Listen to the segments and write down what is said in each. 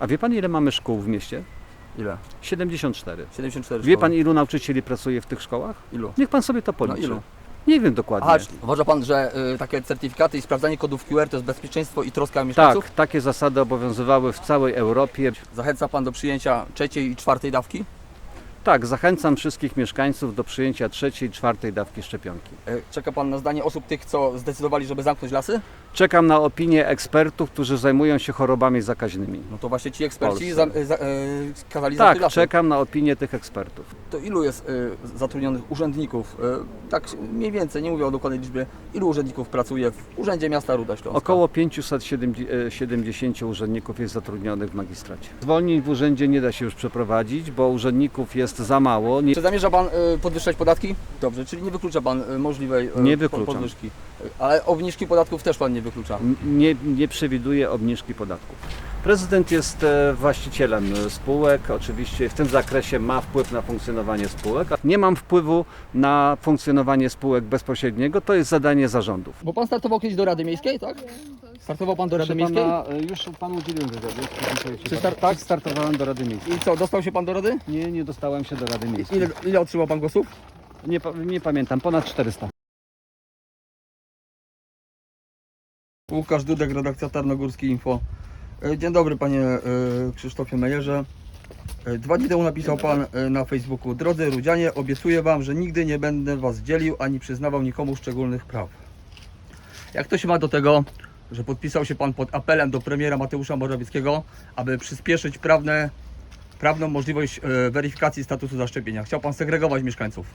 A wie pan ile mamy szkół w mieście? Ile? 74. 74 Wie szkoły. pan ilu nauczycieli pracuje w tych szkołach? Ilu? Niech pan sobie to policzy. No ilu? Nie wiem dokładnie. Aha, czy uważa pan, że y, takie certyfikaty i sprawdzanie kodów QR to jest bezpieczeństwo i troska mieszkańców? tak, takie zasady obowiązywały w całej Europie. Zachęca pan do przyjęcia trzeciej i czwartej dawki? Tak, zachęcam wszystkich mieszkańców do przyjęcia trzeciej i czwartej dawki szczepionki. Y, Czeka pan na zdanie osób tych, co zdecydowali, żeby zamknąć lasy? Czekam na opinię ekspertów, którzy zajmują się chorobami zakaźnymi. No to właśnie ci eksperci za, Polsce. za, y, kazali zamknąć Tak, lasy. czekam na opinię tych ekspertów. To ilu jest y, zatrudnionych urzędników? Tak mniej więcej, nie mówię o dokładnej liczbie. Ilu urzędników pracuje w Urzędzie Miasta Ruda Śląska? Około 570 urzędników jest zatrudnionych w magistracie. Zwolnień w urzędzie nie da się już przeprowadzić, bo urzędników jest za mało. Nie, Czy zamierza Pan y, podwyższać podatki? Dobrze, czyli nie wyklucza Pan y, możliwej y, Nie po- wykluczam. podwyżki. Y, Ale obniżki podatków też Pan nie wyklucza. nie, nie przewiduje obniżki podatków. Prezydent jest e, właścicielem spółek, oczywiście w tym zakresie ma wpływ na funkcjonowanie spółek. Nie mam wpływu na funkcjonowanie spółek bezpośredniego, to jest zadanie zarządów. Bo Pan startował kiedyś do Rady Miejskiej, tak? Startował Pan do Rady Miejskiej? e, już panu udzieliłem wywiadu. Czy star- Tak, startowałem do Rady Miejskiej. I co, dostał się Pan do Rady? Nie, nie dostałem się do Rady Miejskiej. Ile, ile otrzymał Pan głosów? Nie, pa- nie pamiętam, ponad 400. Łukasz Dudek, redakcja Tarnogórski Info. E, Dzień dobry Panie e, Krzysztofie Mejerze. E, Dwa dni temu napisał Pan na Facebooku Drodzy Rudzianie, obiecuję Wam, że nigdy nie będę Was dzielił ani przyznawał nikomu szczególnych praw. Jak to się ma do tego, że podpisał się Pan pod apelem do premiera Mateusza Morawieckiego, aby przyspieszyć prawne, prawną możliwość weryfikacji statusu zaszczepienia? Chciał Pan segregować mieszkańców.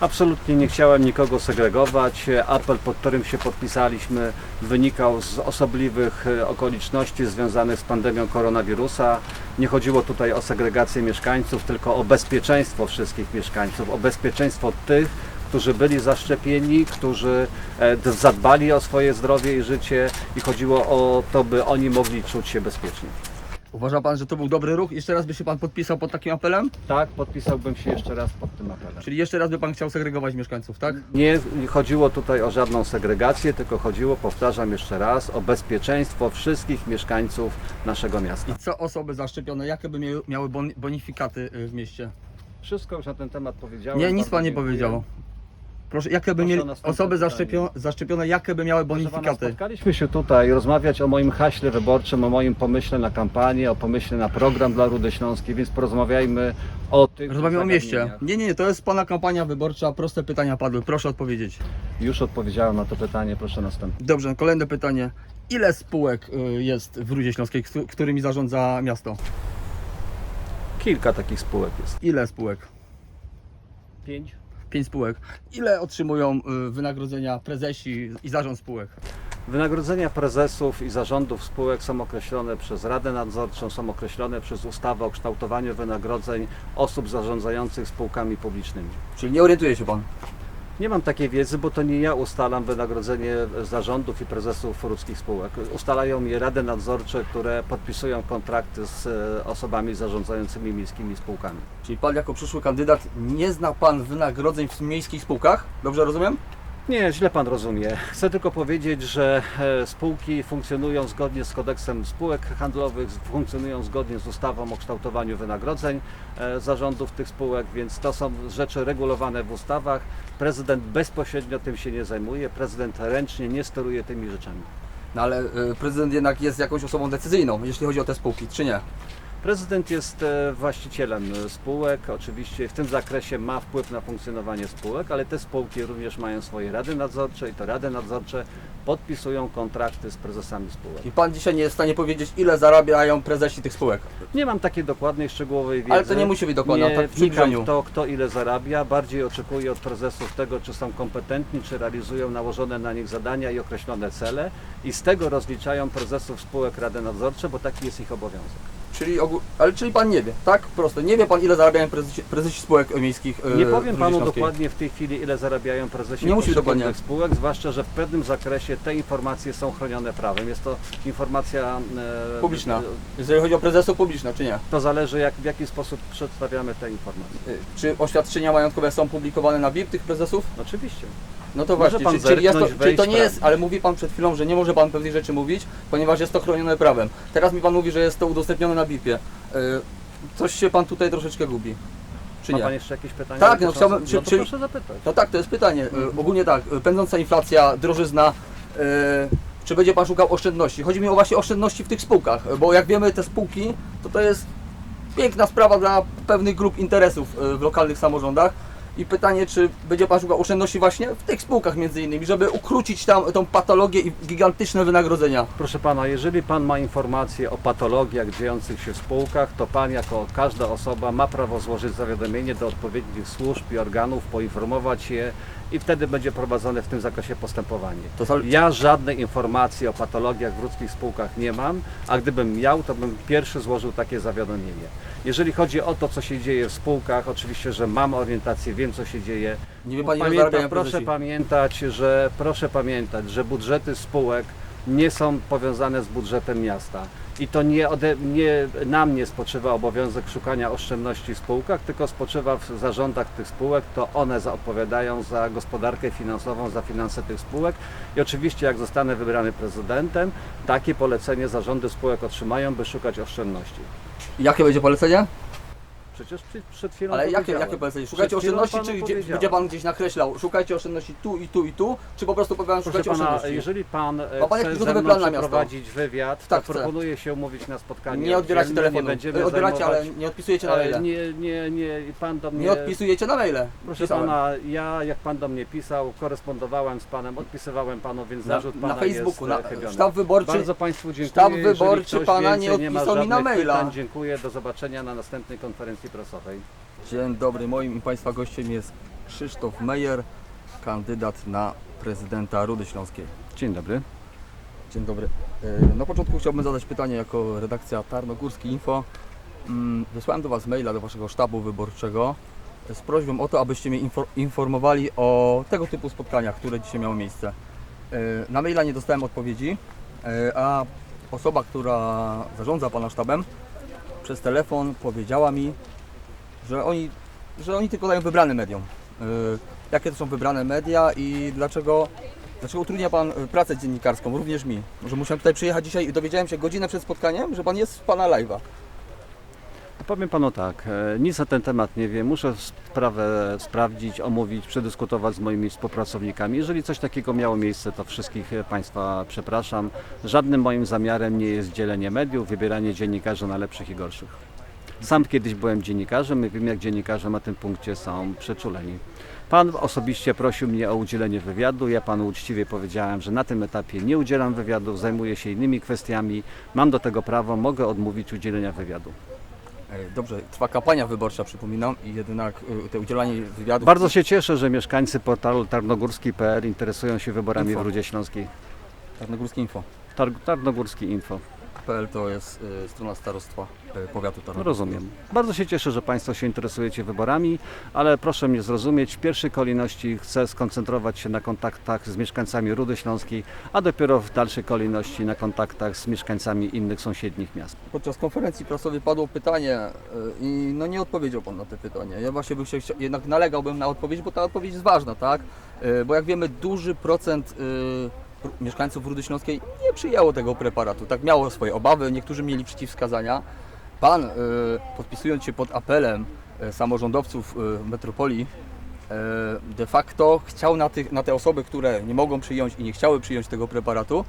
Absolutnie nie chciałem nikogo segregować. Apel, pod którym się podpisaliśmy, wynikał z osobliwych e, okoliczności związanych z pandemią koronawirusa. Nie chodziło tutaj o segregację mieszkańców, tylko o bezpieczeństwo wszystkich mieszkańców, o bezpieczeństwo tych, którzy byli zaszczepieni, którzy e, zadbali o swoje zdrowie i życie i chodziło o to, by oni mogli czuć się bezpiecznie. Uważa Pan, że to był dobry ruch? Jeszcze raz by się Pan podpisał pod takim apelem? Tak, podpisałbym się jeszcze raz pod tym apelem. Czyli jeszcze raz by Pan chciał segregować mieszkańców, tak? Nie chodziło tutaj o żadną segregację, tylko chodziło, powtarzam jeszcze raz, o bezpieczeństwo wszystkich mieszkańców naszego miasta. I co osoby zaszczepione, jakie by miały, miały bon- bonifikaty y, w mieście? Wszystko już na ten temat powiedziałem. Nie, nic Bardzo Pan nie dziękuję. powiedział. Proszę, jakie by Proszę mieli o następne osoby pytanie. zaszczepio- zaszczepione, jakie by miały Proszę pana, bonifikaty? spotkaliśmy się tutaj rozmawiać o moim haśle wyborczym, o moim pomyśle na kampanię, o pomyśle na program dla Rudy Śląskiej, więc porozmawiajmy o tych Rozmawiamy o mieście. zagadnieniach. Nie, nie, nie, to jest Pana kampania wyborcza, proste pytania padły, proszę odpowiedzieć. Już odpowiedziałem na to pytanie, proszę następne. Dobrze, kolejne pytanie. Ile spółek y, jest w Rudzie Śląskiej, któ- którymi zarządza miasto? Kilka takich spółek jest. Ile spółek? Pięć. Pięć spółek. Ile otrzymują y, wynagrodzenia prezesi i zarząd spółek? Wynagrodzenia prezesów i zarządów spółek są określone przez Radę Nadzorczą, są określone przez ustawę o kształtowaniu wynagrodzeń osób zarządzających spółkami publicznymi. Czyli nie orientuje się Pan. Nie mam takiej wiedzy, bo to nie ja ustalam wynagrodzenie zarządów i prezesów ludzkich spółek. Ustalają je rady nadzorcze, które podpisują kontrakty z e, osobami zarządzającymi miejskimi spółkami. Czyli Pan jako przyszły kandydat nie zna Pan wynagrodzeń w miejskich spółkach? Dobrze rozumiem? Nie, źle pan rozumie. Chcę tylko powiedzieć, że e, spółki funkcjonują zgodnie z kodeksem spółek handlowych, funkcjonują zgodnie z ustawą o kształtowaniu wynagrodzeń e, zarządów tych spółek, więc to są rzeczy regulowane w ustawach. Prezydent bezpośrednio tym się nie zajmuje, prezydent ręcznie nie steruje tymi rzeczami. No ale y, prezydent jednak jest jakąś osobą decyzyjną, jeśli chodzi o te spółki, czy nie? Prezydent jest e, właścicielem spółek, oczywiście w tym zakresie ma wpływ na funkcjonowanie spółek, ale te spółki również mają swoje rady nadzorcze i to rady nadzorcze podpisują kontrakty z prezesami spółek. I Pan dzisiaj nie jest w stanie powiedzieć, ile zarabiają prezesi tych spółek. Nie mam takiej dokładnej, szczegółowej wiedzy. Ale to nie musi być dokładna, Nie tak w przybliżeniu. to, kto ile zarabia. Bardziej oczekuję od prezesów tego, czy są kompetentni, czy realizują nałożone na nich zadania i określone cele. I z tego rozliczają prezesów spółek rady nadzorcze, bo taki jest ich obowiązek. Czyli, ale czyli Pan nie wie, tak? Prosto. Nie wie Pan, ile zarabiają prezesi, prezesi spółek miejskich. y, Nie powiem panu dokładnie w tej chwili, ile zarabiają prezesi Nie musi dokładnie. spółek, zwłaszcza, że w pewnym zakresie te informacje są chronione prawem. Jest to informacja e, Publiczna. e, Jeżeli chodzi o prezesów publicznych, czy nie? To zależy, jak, w jaki sposób przedstawiamy te informacje. Czy oświadczenia majątkowe są publikowane na BIP tych prezesów? Oczywiście. No to właśnie, pan czy, czyli, jest to, zerknąć, czyli to wejść nie jest, ale mówi pan przed chwilą, że nie może pan pewnych rzeczy mówić, ponieważ jest to chronione prawem. Teraz mi pan mówi, że jest to udostępnione na BIP-ie. Y, Coś się pan tutaj troszeczkę gubi. Czy Ma nie? Pan jeszcze jakieś pytania? Tak, no dotyczące- chciałbym- czy- No to czy- proszę zapytać. No tak, to jest pytanie. Y, Mhm. Ogólnie tak, y, pędząca inflacja, drożyzna, y, czy będzie pan szukał oszczędności? Chodzi mi o właśnie oszczędności w tych spółkach, y, bo jak wiemy te spółki, to to jest piękna sprawa dla pewnych grup interesów y, w lokalnych samorządach. I pytanie, czy będzie pan szukał oszczędności właśnie w tych spółkach między innymi, żeby ukrócić tam tą patologię i gigantyczne wynagrodzenia. Proszę pana, jeżeli pan ma informacje o patologiach dziejących się w spółkach, to pan jako każda osoba ma prawo złożyć zawiadomienie do odpowiednich służb i organów, poinformować je i wtedy będzie prowadzone w tym zakresie postępowanie. To Ja żadnej informacji o patologiach w ludzkich spółkach nie mam, a gdybym miał, to bym pierwszy złożył takie zawiadomienie. Jeżeli chodzi o to, co się dzieje w spółkach, oczywiście, że mam orientację, wiem, co się dzieje. Nie wie pani, zarabiają proszę pamiętać, że proszę pamiętać, że budżety spółek nie są powiązane z budżetem miasta. I to nie, ode, nie na mnie spoczywa obowiązek szukania oszczędności w spółkach, tylko spoczywa w zarządach tych spółek. To one odpowiadają za gospodarkę finansową, za finanse tych spółek. I oczywiście, jak zostanę wybrany prezydentem, takie polecenie zarządy spółek otrzymają, by szukać oszczędności. Jakie będzie polecenie? Przecież przy- przed chwilą Ale jakie, powiedziałem. jakie polecenie? Przed Szukajcie chwilą oszczędności, panu czy gdzie, powiedziałem. będzie pan gdzieś nakreślał? Szukajcie oszczędności tu i tu i tu, czy po prostu powiem, Proszę szukajcie pana, oszczędności? jeżeli pan, e, Ma pan chce jakiś ze gotowy mną plan na miasto? przeprowadzić wywiad, Tak, to chcę. proponuję się umówić na spotkanie. Nie odbieracie oddzielne, telefonu. Nie będziemy odbieracie, ale zajmować- nie odpisujecie na E, maile. Nie, nie, nie, i pan do mnie... Nie odpisujecie na maile. Proszę Pisałem. pana, ja jak pan do mnie pisał, korespondowałem z panem, odpisywałem panu, więc Na, zarzut pana na Facebooku, jest na, e, chybiony. sztab wyborczy. Bardzo państwu dziękuję. sztab Jeżeli wyborczy ktoś pana nie więcej ma odpisał mi na żadnych maila. Pytań, dziękuję, do zobaczenia na następnej konferencji prasowej. Dzień dobry, moim i Państwa gościem jest Krzysztof Mejer, kandydat na prezydenta Rudy Śląskiej. Dzień dobry. Dzień dobry. E, Na początku chciałbym zadać pytanie jako redakcja Tarnogórski Info. Mm, Wysłałem do Was maila, do Waszego sztabu wyborczego e, z prośbą o to, abyście mnie infor- informowali o tego typu spotkaniach, które dzisiaj miały miejsce. E, Na maila nie dostałem odpowiedzi, a osoba, która zarządza Pana sztabem przez telefon powiedziała mi, że oni, że oni tylko dają wybrane mediom. E, Jakie to są wybrane media i dlaczego Dlaczego utrudnia Pan y, pracę dziennikarską, również mi? Że musiałem tutaj przyjechać dzisiaj i dowiedziałem się godzinę przed spotkaniem, że Pan jest z Pana live'a. Powiem panu tak, e, nic na ten temat nie wiem. Muszę sprawę sprawdzić, omówić, przedyskutować z moimi współpracownikami. Jeżeli coś takiego miało miejsce, to wszystkich e, Państwa przepraszam. Żadnym moim zamiarem nie jest dzielenie mediów, wybieranie dziennikarzy na lepszych i gorszych. Sam kiedyś byłem dziennikarzem i wiem, jak dziennikarze na tym punkcie są przeczuleni. Pan osobiście prosił mnie o udzielenie wywiadu. Ja panu uczciwie powiedziałem, że na tym etapie nie udzielam wywiadów, zajmuję się innymi kwestiami. Mam do tego prawo, mogę odmówić udzielenia wywiadu. E, Dobrze, trwa kampania wyborcza, przypominam, i jednak y, te udzielanie wywiadów... Bardzo się cieszę, że mieszkańcy portalu tarnogórski.pl interesują się wyborami Info. w Rudzie Śląskiej. Tarnogórskie Info. Tar Tarnogórski Info. To jest y, strona starostwa y, powiatu No, rozumiem. Bardzo się cieszę, że Państwo się interesujecie wyborami, ale proszę mnie zrozumieć, w pierwszej kolejności chcę skoncentrować się na kontaktach z mieszkańcami Rudy Śląskiej, a dopiero w dalszej kolejności na kontaktach z mieszkańcami innych sąsiednich miast. Podczas konferencji prasowej padło pytanie y, i no nie odpowiedział Pan na te pytanie. Ja właśnie bym się, chcia- jednak nalegałbym na odpowiedź, bo ta odpowiedź jest ważna, tak? Y, Bo jak wiemy, duży procent y, mieszkańców Rudy Śląskiej nie przyjęło tego preparatu. Tak miało swoje obawy, niektórzy mieli przeciwwskazania. Pan, y, podpisując się pod apelem y, samorządowców y, metropolii, de facto chciał na, tych, na te osoby, które nie mogą przyjąć i nie chciały przyjąć tego preparatu,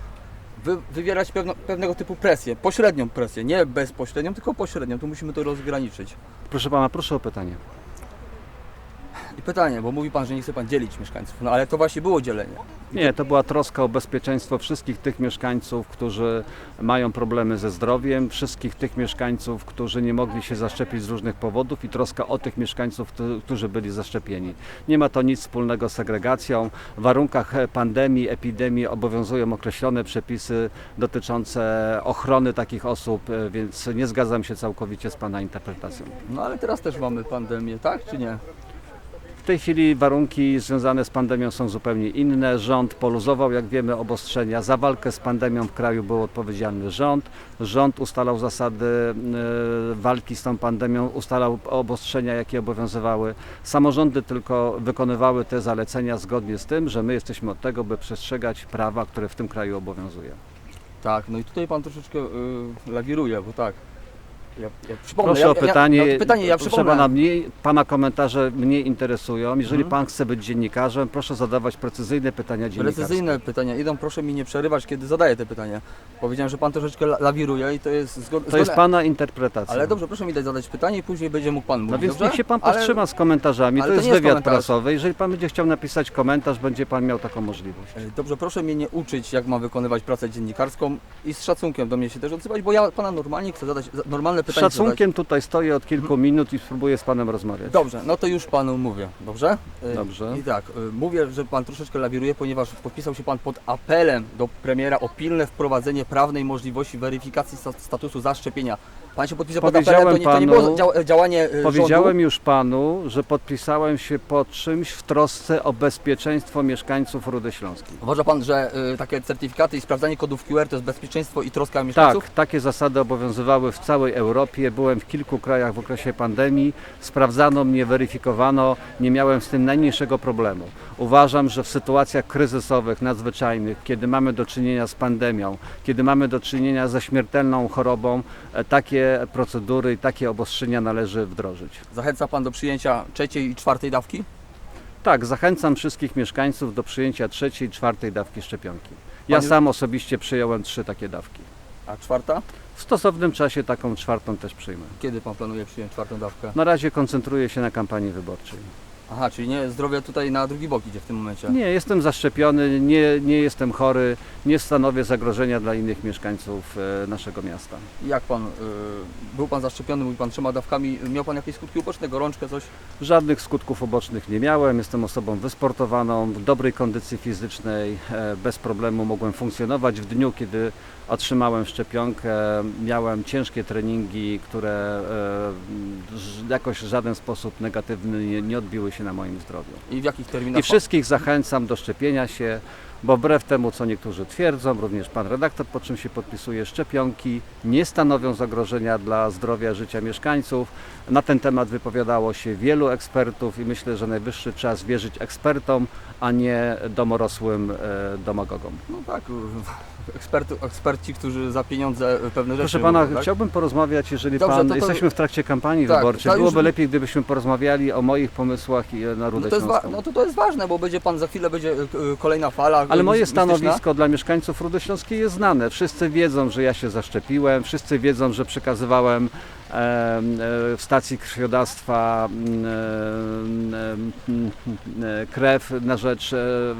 wy, wywierać pewno, pewnego typu presję, pośrednią presję, nie bezpośrednią, tylko pośrednią, tu musimy to rozgraniczyć. Proszę Pana, proszę o pytanie. Pytanie, bo mówi Pan, że nie chce Pan dzielić mieszkańców, no ale to właśnie było dzielenie. Nie, to była troska o bezpieczeństwo wszystkich tych mieszkańców, którzy mają problemy ze zdrowiem, wszystkich tych mieszkańców, którzy nie mogli się zaszczepić z różnych powodów i troska o tych mieszkańców, którzy- którzy byli zaszczepieni. Nie ma to nic wspólnego z segregacją. W warunkach e, pandemii, epidemii obowiązują określone przepisy dotyczące ochrony takich osób, e, więc nie zgadzam się całkowicie z Pana interpretacją. No ale teraz też mamy pandemię, tak czy nie? W tej chwili warunki związane z pandemią są zupełnie inne. Rząd poluzował, jak wiemy, obostrzenia. Za walkę z pandemią w kraju był odpowiedzialny rząd. Rząd ustalał zasady e, walki z tą pandemią, ustalał obostrzenia, jakie obowiązywały. Samorządy tylko wykonywały te zalecenia zgodnie z tym, że my jesteśmy od tego, by przestrzegać prawa, które w tym kraju obowiązuje. Tak, no i tutaj pan troszeczkę y, lawiruje, bo tak. Ja, ja przypomnę, Proszę ja, o pytanie. Ja, ja, pytanie, ja proszę pana, mnie, pana komentarze mnie interesują. Jeżeli Mhm. pan chce być dziennikarzem, proszę zadawać precyzyjne pytania dziennikarskie. Precyzyjne pytania idą, proszę mi nie przerywać, kiedy zadaję te pytania. Powiedziałem, że pan troszeczkę la- lawiruje i to jest zgodne. To jest pana interpretacja. Ale dobrze, proszę mi dać zadać pytanie i później będzie mógł pan mówić. No więc dobrze? niech się pan Ale- powstrzyma z komentarzami. ale To to jest jest wywiad komentarz. prasowy. Jeżeli pan będzie chciał napisać komentarz, będzie pan miał taką możliwość. E, Dobrze, proszę mnie nie uczyć, jak mam wykonywać pracę dziennikarską i z szacunkiem do mnie się też odzywać, bo ja pana normalnie chcę zadać za- normalne Z pytania. szacunkiem tutaj stoję od kilku minut i spróbuję z panem rozmawiać. Dobrze, no to już panu mówię, dobrze? E, Dobrze. I tak, e, mówię, że pan troszeczkę lawiruje, ponieważ podpisał się pan pod apelem do premiera o pilne wprowadzenie prawnej możliwości weryfikacji sta- statusu zaszczepienia. Pan się podpisał pod apelem, to nie, to nie było dział, działanie e, Powiedziałem rządu. już panu, że podpisałem się pod czymś w trosce o bezpieczeństwo mieszkańców Rudy Śląskiej. Uważa pan, że e, takie certyfikaty i sprawdzanie kodów QR to jest bezpieczeństwo i troska mieszkańców? Tak, takie zasady obowiązywały w całej Europie. Byłem w kilku krajach w okresie pandemii. Sprawdzano mnie, weryfikowano. Nie miałem z tym najmniejszego problemu. Uważam, że w sytuacjach kryzysowych, nadzwyczajnych, kiedy mamy do czynienia z pandemią, kiedy mamy do czynienia ze śmiertelną chorobą, e, takie procedury i takie obostrzenia należy wdrożyć. Zachęca pan do przyjęcia trzeciej i czwartej dawki? Tak, zachęcam wszystkich mieszkańców do przyjęcia trzeciej i czwartej dawki szczepionki. Ja Panie- sam osobiście przyjąłem trzy takie dawki. A czwarta? W stosownym czasie taką czwartą też przyjmę. Kiedy pan planuje przyjąć czwartą dawkę? Na razie koncentruję się na kampanii wyborczej. Aha, czyli nie zdrowie tutaj na drugi bok idzie w tym momencie. Nie, jestem zaszczepiony, nie, nie jestem chory, nie stanowię zagrożenia dla innych mieszkańców e, naszego miasta. Jak pan, y, był pan zaszczepiony, mówi pan trzema dawkami, miał pan jakieś skutki uboczne, gorączkę, coś? Żadnych skutków ubocznych nie miałem, jestem osobą wysportowaną, w dobrej kondycji fizycznej, e, bez problemu mogłem funkcjonować. W dniu, kiedy otrzymałem szczepionkę, miałem ciężkie treningi, które e, jakoś w żaden sposób negatywny nie, nie odbiły się na moim zdrowiu. I w jakich terminach I wszystkich zachęcam do szczepienia się, bo wbrew temu, co niektórzy twierdzą, również pan redaktor, po czym się podpisuje, szczepionki nie stanowią zagrożenia dla zdrowia, życia mieszkańców. Na ten temat wypowiadało się wielu ekspertów i myślę, że najwyższy czas wierzyć ekspertom, a nie domorosłym e, demagogom. No tak, eksperty, eksperci, którzy za pieniądze pewne rzeczy Proszę pana, robią, tak? chciałbym porozmawiać, jeżeli Dobrze, pan, to to- jesteśmy w trakcie kampanii Tak, wyborczej, to już- byłoby lepiej, gdybyśmy porozmawiali o moich pomysłach i e, na Rudę No to, jest wa- no to to jest ważne, bo będzie pan za chwilę będzie y, kolejna fala. Ale y, moje mistyczna. stanowisko dla mieszkańców Rudy Śląskiej jest znane. Wszyscy wiedzą, że ja się zaszczepiłem, wszyscy wiedzą, że przekazywałem em, e, w stacji krwiodawstwa mm, e, krew na rzecz e,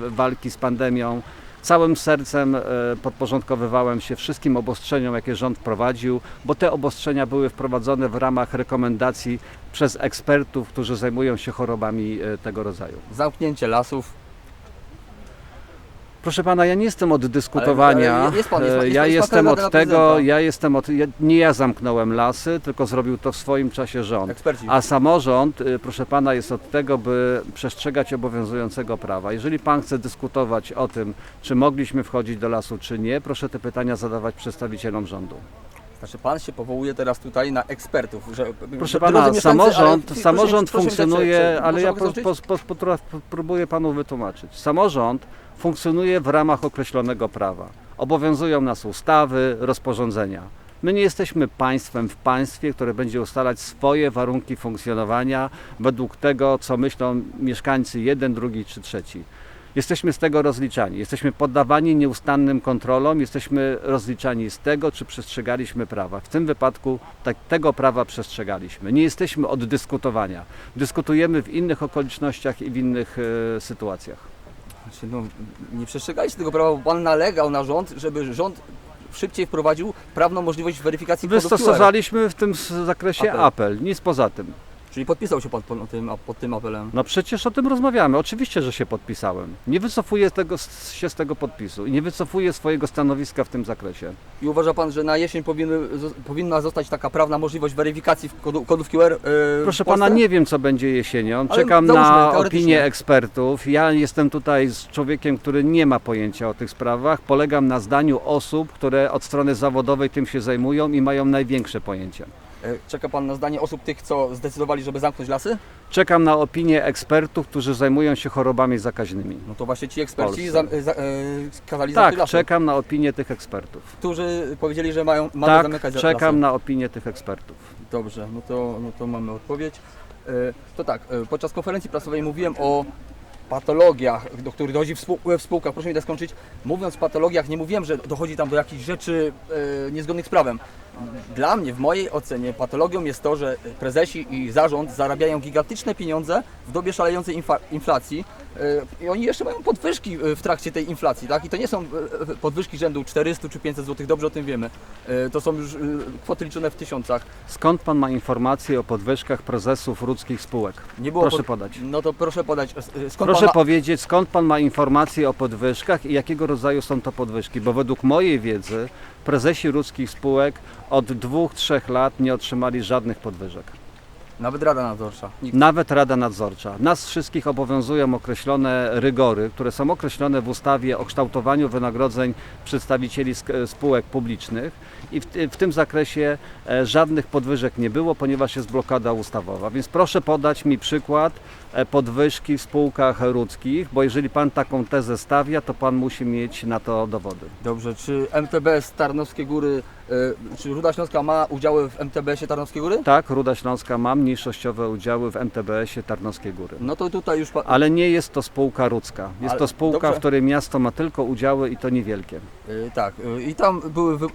walki z pandemią. Całym sercem e, podporządkowywałem się wszystkim obostrzeniom, jakie rząd wprowadził, bo te obostrzenia były wprowadzone w ramach rekomendacji przez ekspertów, którzy zajmują się chorobami e, tego rodzaju. Zamknięcie lasów. Proszę pana, ja nie jestem od dyskutowania. Ale- ale jest pan- jest pan- E, jest ja pan- jest pan jestem od tego, ja jestem od. Ja, nie ja zamknąłem lasy, tylko zrobił to w swoim czasie rząd. Eksperci. A samorząd, y, proszę pana, jest od tego, by przestrzegać obowiązującego prawa. Jeżeli pan chce dyskutować o tym, czy mogliśmy wchodzić do lasu, czy nie, proszę te pytania zadawać przedstawicielom rządu. Znaczy pan się powołuje teraz tutaj na ekspertów, że Proszę pana, samorząd, ale- samorząd proszę funkcjonuje, proszę- ale ja po, po, po, po, próbuję panu wytłumaczyć. Samorząd funkcjonuje w ramach określonego prawa. Obowiązują nas ustawy, rozporządzenia. My nie jesteśmy państwem w państwie, które będzie ustalać swoje warunki funkcjonowania według tego, co myślą mieszkańcy jeden, drugi czy trzeci. Jesteśmy z tego rozliczani. Jesteśmy poddawani nieustannym kontrolom, jesteśmy rozliczani z tego, czy przestrzegaliśmy prawa. W tym wypadku tak, tego prawa przestrzegaliśmy. Nie jesteśmy od dyskutowania. Dyskutujemy w innych okolicznościach i w innych e, sytuacjach. Znaczy, no, nie przestrzegaliście tego prawa, bo pan nalegał na rząd, żeby rząd szybciej wprowadził prawną możliwość weryfikacji. Wystosowaliśmy w tym zakresie Apel. apel, nic poza tym. Czyli podpisał się pan pod tym, pod tym apelem. No przecież o tym rozmawiamy. Oczywiście, że się podpisałem. Nie wycofuję tego, się z tego podpisu i nie wycofuję swojego stanowiska w tym zakresie. I uważa pan, że na jesień powinny, powinna zostać taka prawna możliwość weryfikacji kodu, kodów QR? Yy, Proszę pana, nie wiem co będzie jesienią. Ale Czekam załóżmy, na opinię ekspertów. Ja jestem tutaj z człowiekiem, który nie ma pojęcia o tych sprawach. Polegam na zdaniu osób, które od strony zawodowej tym się zajmują i mają największe pojęcie. E, Czeka pan na zdanie osób tych, co zdecydowali, żeby zamknąć lasy? Czekam na opinię ekspertów, którzy zajmują się chorobami zakaźnymi. No to właśnie ci eksperci za, za, e, kazali zamknąć Tak, lasy. czekam na opinię tych ekspertów. Którzy powiedzieli, że mają, mamy Tak, zamykać za- czekam lasy. na opinię tych ekspertów. Dobrze, no to, no to mamy odpowiedź. E, To tak, e, podczas konferencji prasowej mówiłem o patologiach, do których dochodzi w, spół- w spółkach. Proszę mi dać skończyć. Mówiąc o patologiach, nie mówiłem, że dochodzi tam do jakichś rzeczy e, niezgodnych z prawem. Dla mnie, w mojej ocenie, patologią jest to, że prezesi i zarząd zarabiają gigantyczne pieniądze w dobie szalejącej inflacji i oni jeszcze mają podwyżki e, w trakcie tej inflacji, tak? I to nie są e, podwyżki rzędu 400 czy 500 zł, dobrze o tym wiemy. E, To są już e, kwoty liczone w tysiącach. Skąd pan ma informacje o podwyżkach prezesów ludzkich spółek? Nie było Proszę pod- podać. No to proszę podać, e, skąd Proszę ma... powiedzieć, skąd pan ma informacje o podwyżkach i jakiego rodzaju są to podwyżki? Bo według mojej wiedzy prezesi ludzkich spółek od dwóch, trzech lat nie otrzymali żadnych podwyżek. Nawet Rada Nadzorcza. Nikt. Nawet Rada Nadzorcza. Nas wszystkich obowiązują określone rygory, które są określone w ustawie o kształtowaniu wynagrodzeń przedstawicieli spółek publicznych i w, w tym zakresie e, żadnych podwyżek nie było, ponieważ jest blokada ustawowa. Więc proszę podać mi przykład podwyżki w spółkach ludzkich, bo jeżeli Pan taką tezę stawia, to Pan musi mieć na to dowody. Dobrze, czy MTBS Tarnowskie Góry, e, czy Ruda Śląska ma udziały w MTBS-ie Tarnowskie Góry? Tak, Ruda Śląska ma mniejszościowe udziały w MTBS-ie Tarnowskie Góry. No to tutaj już... Pa... Ale nie jest to spółka ludzka. Jest Ale- to spółka, dobrze. w której miasto ma tylko udziały i to niewielkie. E, tak, e, i tam były wy, e, e,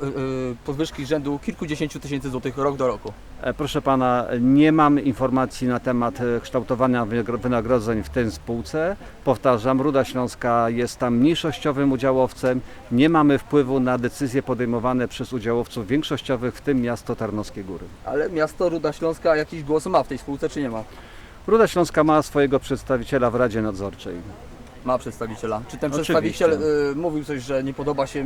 podwyżki rzędu kilkudziesięciu tysięcy złotych rok do roku. E, Proszę pana, nie mam informacji na temat e, kształtowania wynagrodzeń w tej spółce. Powtarzam, Ruda Śląska jest tam mniejszościowym udziałowcem. Nie mamy wpływu na decyzje podejmowane przez udziałowców większościowych, w tym miasto Tarnowskie Góry. Ale miasto Ruda Śląska jakiś głos ma w tej spółce, czy nie ma? Ruda Śląska ma swojego przedstawiciela w Radzie Nadzorczej. Ma przedstawiciela. Czy ten Oczywiście. przedstawiciel e, mówił coś, że nie podoba się e,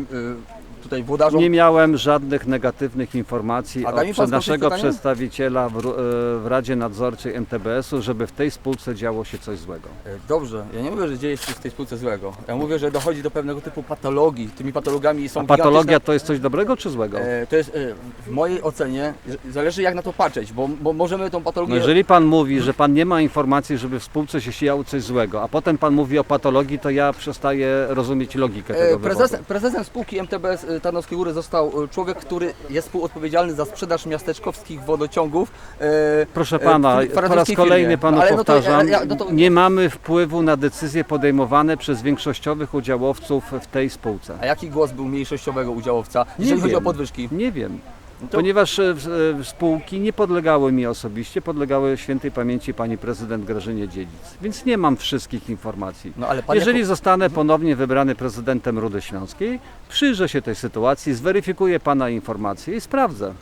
tutaj włodarzom? Nie miałem żadnych negatywnych informacji A da mi pan od skończyć naszego pytanie? przedstawiciela w, Ru- e, w Radzie Nadzorczej MTBS-u, żeby w tej spółce działo się coś złego. E, Dobrze, ja nie mówię, że dzieje się w tej spółce złego. Ja mówię, że dochodzi do pewnego typu patologii. Tymi patologami są A patologia to jest coś dobrego czy złego? E, To jest e, w mojej ocenie, z- zależy jak na to patrzeć, bo, bo możemy tą patologię. No jeżeli pan mówi, że pan nie ma informacji, żeby w spółce się działo coś złego, a potem pan mówi o patologii, to ja przestaję rozumieć logikę E, tego Prezes, wywodu. prezesem spółki MTBS e, Tarnowskie Góry został e, człowiek, który jest współodpowiedzialny za sprzedaż miasteczkowskich wodociągów. e, Proszę pana, po raz kolejny firmie. panu ale no to, powtarzam, no to- nie mamy wpływu na decyzje podejmowane przez większościowych udziałowców w tej spółce. A jaki głos był mniejszościowego udziałowca, Nie jeżeli chodzi o wiem. podwyżki? Nie wiem. To- Ponieważ e, e, spółki nie podlegały mi osobiście, podlegały świętej pamięci pani prezydent Grażynie Dziedzic. Więc nie mam wszystkich informacji. No ale Jeżeli jako- zostanę ponownie wybrany prezydentem Rudy Śląskiej, przyjrzę się tej sytuacji, zweryfikuję pana informacje i sprawdzę.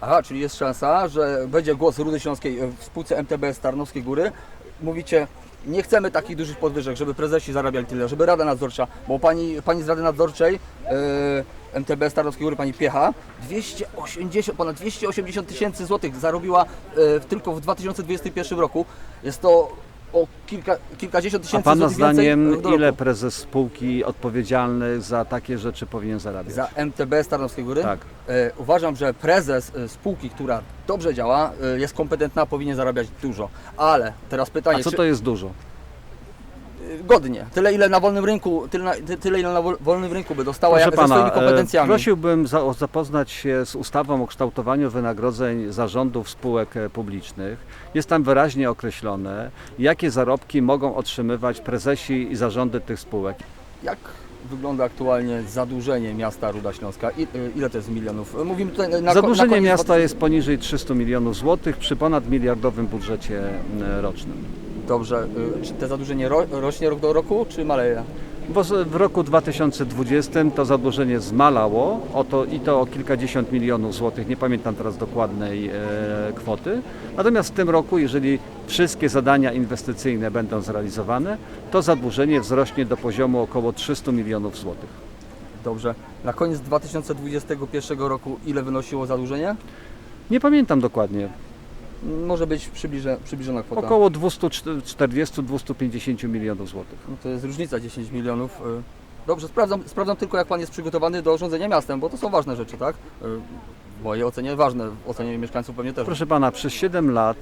Aha, czyli jest szansa, że będzie głos Rudy Śląskiej w spółce MTBS Tarnowskie Góry. Mówicie, nie chcemy takich dużych podwyżek, żeby prezesi zarabiali tyle, żeby Rada Nadzorcza, bo pani, pani z Rady Nadzorczej e, MTBS Tarnowskiej Góry, pani Piecha, 280, ponad 280 tysięcy złotych zarobiła e, tylko w 2021 roku. Jest to o kilka, kilkadziesiąt A tysięcy pana złotych więcej zdaniem do ile roku. prezes spółki odpowiedzialny za takie rzeczy powinien zarabiać? Za MTBS Tarnowskiej Góry? Tak. E, uważam, że prezes e, spółki, która dobrze działa, e, jest kompetentna, powinien zarabiać dużo. Ale teraz pytanie, A co czy to jest dużo? Godnie, tyle ile na wolnym rynku, tyle, tyle ile na wol- wolnym rynku by dostała Proszę jak, ze pana, swoimi e, kompetencjami. prosiłbym za, o zapoznać się z ustawą o kształtowaniu wynagrodzeń zarządów spółek e, publicznych. Jest tam wyraźnie określone, jakie zarobki mogą otrzymywać prezesi i zarządy tych spółek. Jak wygląda aktualnie zadłużenie miasta Ruda Śląska? E, ile to jest milionów? Mówimy tutaj na, Zadłużenie na miasta 2000 jest poniżej 300 milionów złotych przy ponad miliardowym budżecie rocznym. Dobrze, e, czy te zadłużenie ro, rośnie rok do roku, czy maleje? Bo w roku 2020 to zadłużenie zmalało o to, i to o kilkadziesiąt milionów złotych, nie pamiętam teraz dokładnej e, kwoty. Natomiast w tym roku, jeżeli wszystkie zadania inwestycyjne będą zrealizowane, to zadłużenie wzrośnie do poziomu około 300 milionów złotych. Dobrze. Na koniec 2021 roku ile wynosiło zadłużenie? Nie pamiętam dokładnie, Może być przybliże, przybliżona kwota. około 240-250 milionów złotych. No to jest różnica 10 milionów. y. Dobrze, sprawdzam, sprawdzam tylko jak Pan jest przygotowany do rządzenia miastem, bo to są ważne rzeczy, tak? Y, W mojej ocenie ważne, w ocenie mieszkańców pewnie też. Proszę pana, przez 7 lat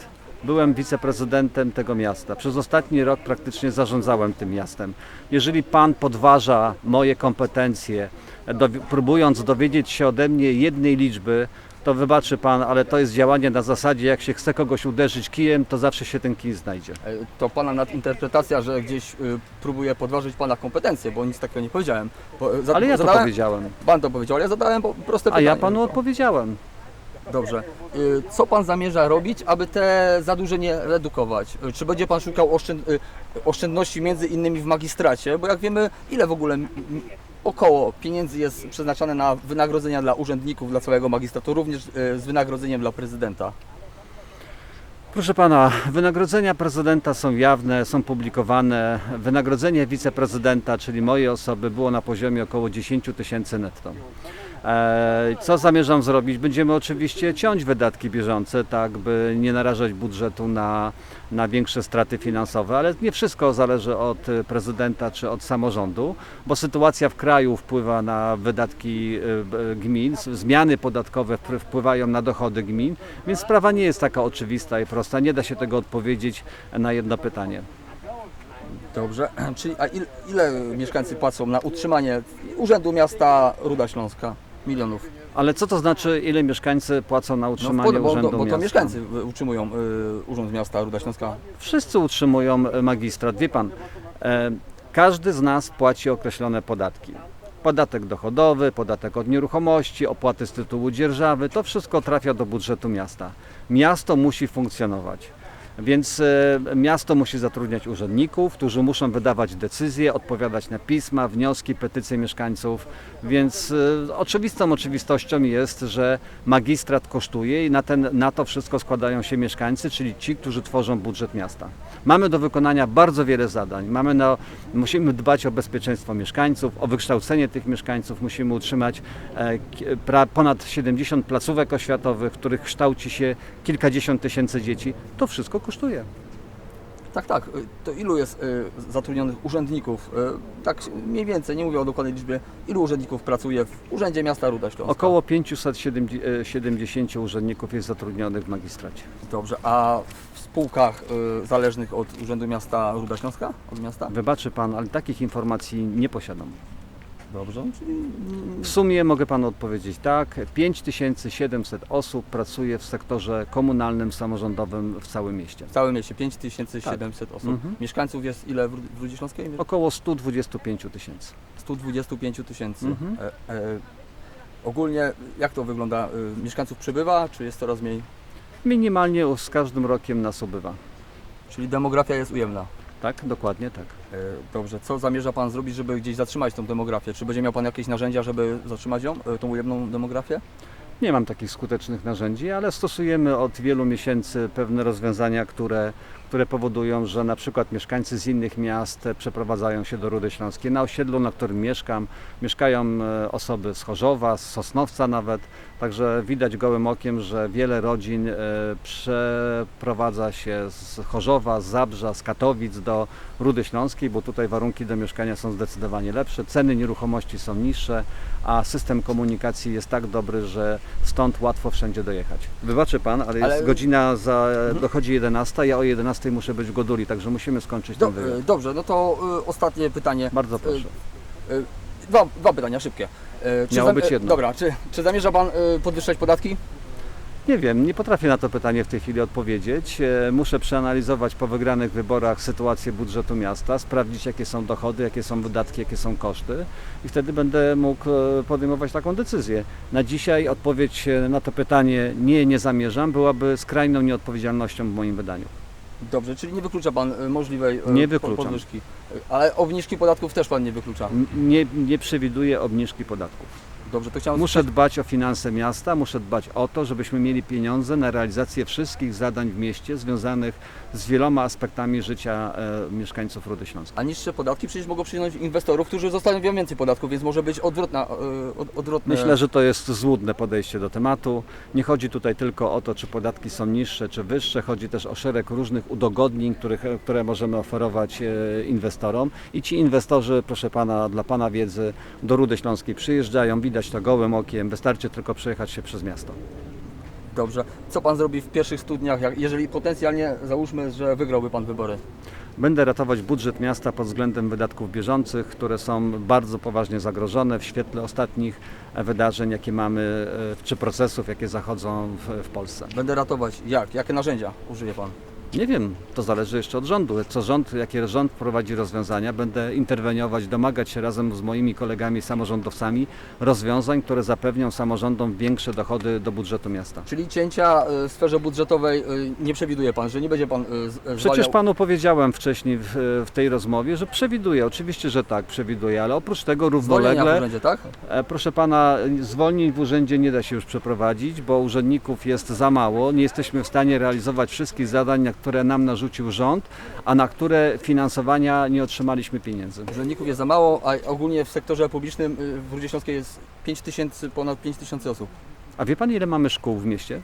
byłem wiceprezydentem tego miasta. Przez ostatni rok praktycznie zarządzałem tym miastem. Jeżeli pan podważa moje kompetencje, dowi- próbując dowiedzieć się ode mnie jednej liczby, to wybaczy pan, ale to jest działanie na zasadzie, jak się chce kogoś uderzyć kijem, to zawsze się ten kij znajdzie. Y, To Pana nadinterpretacja, że gdzieś y, próbuje podważyć Pana kompetencje, bo nic takiego nie powiedziałem. Bo, y, za- Ale ja to zadałem, powiedziałem. Pan to powiedział, ale ja zadałem po- proste A pytanie. ja panu odpowiedziałem. Dobrze. Y, Co Pan zamierza robić, aby te zadłużenie redukować? Y, Czy będzie Pan szukał oszczęd, y, oszczędności między innymi w magistracie? Bo jak wiemy, ile w ogóle m- m- około pieniędzy jest przeznaczane na wynagrodzenia dla urzędników, dla całego magistratu, również y, z wynagrodzeniem dla prezydenta? Proszę pana, wynagrodzenia prezydenta są jawne, są publikowane. Wynagrodzenie wiceprezydenta, czyli mojej osoby, było na poziomie około 10 tysięcy netto. E, Co zamierzam zrobić? Będziemy oczywiście ciąć wydatki bieżące, tak by nie narażać budżetu na, na większe straty finansowe, ale nie wszystko zależy od e, prezydenta czy od samorządu, bo sytuacja w kraju wpływa na wydatki e, b- gmin, zmiany podatkowe wpływają na dochody gmin, więc sprawa nie jest taka oczywista i prosta. Nie da się tego odpowiedzieć na jedno pytanie. Dobrze. Czyli a ile, ile mieszkańcy płacą na utrzymanie Urzędu Miasta Ruda Śląska? Milionów. Ale co to znaczy, ile mieszkańcy płacą na No, utrzymanie bo, bo, urzędu bo to miasta? mieszkańcy y, utrzymują y, Urząd Miasta Ruda Śląska. Wszyscy utrzymują e, magistrat. Wie pan, e, każdy z nas płaci określone podatki. Podatek dochodowy, podatek od nieruchomości, opłaty z tytułu dzierżawy, to wszystko trafia do budżetu miasta. Miasto musi funkcjonować. Więc e, miasto musi zatrudniać urzędników, którzy muszą wydawać decyzje, odpowiadać na pisma, wnioski, petycje mieszkańców. Więc e, oczywistą oczywistością jest, że magistrat kosztuje i na, ten, na to wszystko składają się mieszkańcy, czyli ci, którzy tworzą budżet miasta. Mamy do wykonania bardzo wiele zadań. Mamy na, musimy dbać o bezpieczeństwo mieszkańców, o wykształcenie tych mieszkańców. Musimy utrzymać e, pra, ponad 70 placówek oświatowych, w których kształci się kilkadziesiąt tysięcy dzieci. To wszystko kosztuje. Tak, tak. Y, To ilu jest y, zatrudnionych urzędników? Tak mniej więcej, nie mówię o dokładnej liczbie, ilu urzędników pracuje w Urzędzie Miasta Ruda Śląska? Około 570 urzędników jest zatrudnionych w magistracie. Dobrze, a w spółkach y, zależnych od Urzędu Miasta Ruda Śląska? Od miasta? Wybaczy pan, ale takich informacji nie posiadam. Dobrze, czyli W sumie mogę panu odpowiedzieć tak, 5700 osób pracuje w sektorze komunalnym, samorządowym w całym mieście. w całym mieście 5700 osób. Mhm. Mieszkańców jest ile w Rud- w Rudzie Śląskiej? Około 125 tysięcy. 125 tysięcy. Mhm. E, e, ogólnie jak to wygląda? Y, mieszkańców przybywa, czy jest coraz mniej? Minimalnie z każdym rokiem nas ubywa. Czyli demografia jest ujemna. Tak, dokładnie tak. E, Dobrze, co zamierza Pan zrobić, żeby gdzieś zatrzymać tą demografię? Czy będzie miał Pan jakieś narzędzia, żeby zatrzymać ją, e, tą ujemną demografię? Nie mam takich skutecznych narzędzi, ale stosujemy od wielu miesięcy pewne rozwiązania, które, które powodują, że na przykład mieszkańcy z innych miast przeprowadzają się do Rudy Śląskiej. Na osiedlu, na którym mieszkam, mieszkają e, osoby z Chorzowa, z Sosnowca nawet, także widać gołym okiem, że wiele rodzin e, przeprowadza się z Chorzowa, z Zabrza, z Katowic do Rudy Śląskiej, bo tutaj warunki do mieszkania są zdecydowanie lepsze, ceny nieruchomości są niższe, a system komunikacji jest tak dobry, że stąd łatwo wszędzie dojechać. Wybaczy pan, ale jest Ale- Mhm. godzina, za, dochodzi 11, ja o 11 muszę być w Goduli, także musimy skończyć Do, ten wywiad. dobrze, no to e, ostatnie pytanie. Bardzo proszę. Dwa, dwa pytania szybkie. E, Miało zam- być e, jedno. Dobra, czy, czy zamierza Pan e, podwyższać podatki? Nie wiem, nie potrafię na to pytanie w tej chwili odpowiedzieć. E, Muszę przeanalizować po wygranych wyborach sytuację budżetu miasta, sprawdzić jakie są dochody, jakie są wydatki, jakie są koszty i wtedy będę mógł e, podejmować taką decyzję. Na dzisiaj odpowiedź e, na to pytanie nie, nie zamierzam, byłaby skrajną nieodpowiedzialnością w moim wydaniu. Dobrze, czyli nie wyklucza Pan e, możliwej e, Nie wykluczam. podwyżki. Ale obniżki podatków też pan nie wyklucza. Nie, nie przewiduję obniżki podatków. Dobrze, to chciałem... Muszę dbać o finanse miasta, muszę dbać o to, żebyśmy mieli pieniądze na realizację wszystkich zadań w mieście związanych z wieloma aspektami życia e, mieszkańców Rudy Śląskiej. A niższe podatki przecież mogą przyjąć inwestorów, którzy zostawią więcej podatków, więc może być odwrotna, e, od, odwrotne... Myślę, że to jest złudne podejście do tematu. Nie chodzi tutaj tylko o to, czy podatki są niższe, czy wyższe. Chodzi też o szereg różnych udogodnień, których, które możemy oferować e, inwestorom. I ci inwestorzy, proszę Pana, dla Pana wiedzy, do Rudy Śląskiej przyjeżdżają, widać to gołym okiem, wystarczy tylko przejechać się przez miasto. Dobrze. Co pan zrobi w pierwszych studniach, jak, jeżeli potencjalnie załóżmy, że wygrałby pan wybory? Będę ratować budżet miasta pod względem wydatków bieżących, które są bardzo poważnie zagrożone w świetle ostatnich wydarzeń, jakie mamy, e, czy procesów, jakie zachodzą w, w Polsce. Będę ratować. Jak? Jakie narzędzia użyje pan? Nie wiem, to zależy jeszcze od rządu. Co rząd, jakie rząd prowadzi rozwiązania, będę interweniować, domagać się razem z moimi kolegami samorządowcami rozwiązań, które zapewnią samorządom większe dochody do budżetu miasta. Czyli cięcia e, w sferze budżetowej e, nie przewiduje pan, że nie będzie pan z- e, Przecież zwalniał... panu powiedziałem wcześniej w, w tej rozmowie, że przewiduję. Oczywiście, że tak, przewiduję, ale oprócz tego Zwolnienia w równolegle urzędzie, tak? E, Proszę pana, zwolnień w urzędzie nie da się już przeprowadzić, bo urzędników jest za mało. Nie jesteśmy w stanie realizować wszystkich zadań, na które nam narzucił rząd, a na które finansowania nie otrzymaliśmy pieniędzy. Urzędników jest za mało, a ogólnie w sektorze publicznym y, w Rudzie Śląskiej jest 5 tysięcy, ponad 5 tysięcy osób. A wie pan, ile mamy szkół w mieście?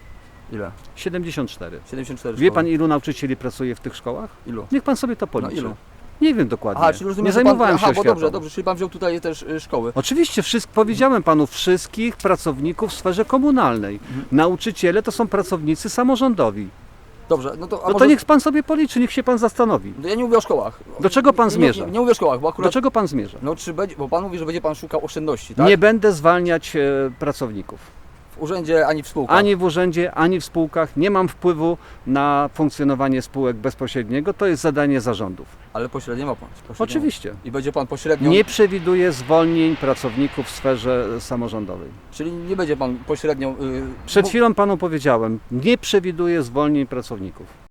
Ile? 74. 74 Wie szkoły. pan, ilu nauczycieli pracuje w tych szkołach? Ilu? Niech pan sobie to policzy. No ilu? Nie wiem dokładnie. Aha, czyli rozumiem, nie że pan, zajmowałem aha, się bo dobrze, dobrze, czyli pan wziął tutaj też y, szkoły. Oczywiście, wszystko, powiedziałem panu, wszystkich pracowników w sferze komunalnej. Mhm. Nauczyciele to są pracownicy samorządowi. Dobrze, no to, a No może... to niech pan sobie policzy, niech się pan zastanowi. No Ja nie mówię o szkołach. Do czego pan nie, zmierza? Nie, nie mówię o szkołach, bo Do akurat... czego pan zmierza? No czy będzie, bo pan mówi, że będzie pan szukał oszczędności, tak? Nie będę zwalniać e, pracowników. W urzędzie ani w spółkach. Ani w urzędzie, ani w spółkach. Nie mam wpływu na funkcjonowanie spółek bezpośredniego. To jest zadanie zarządów. Ale pośrednio ma pan. Pośrednio Oczywiście. I będzie pan pośrednio... Nie przewiduję zwolnień pracowników w sferze samorządowej. Czyli nie będzie pan pośrednio... y, Przed chwilą panu powiedziałem, nie przewiduję zwolnień pracowników.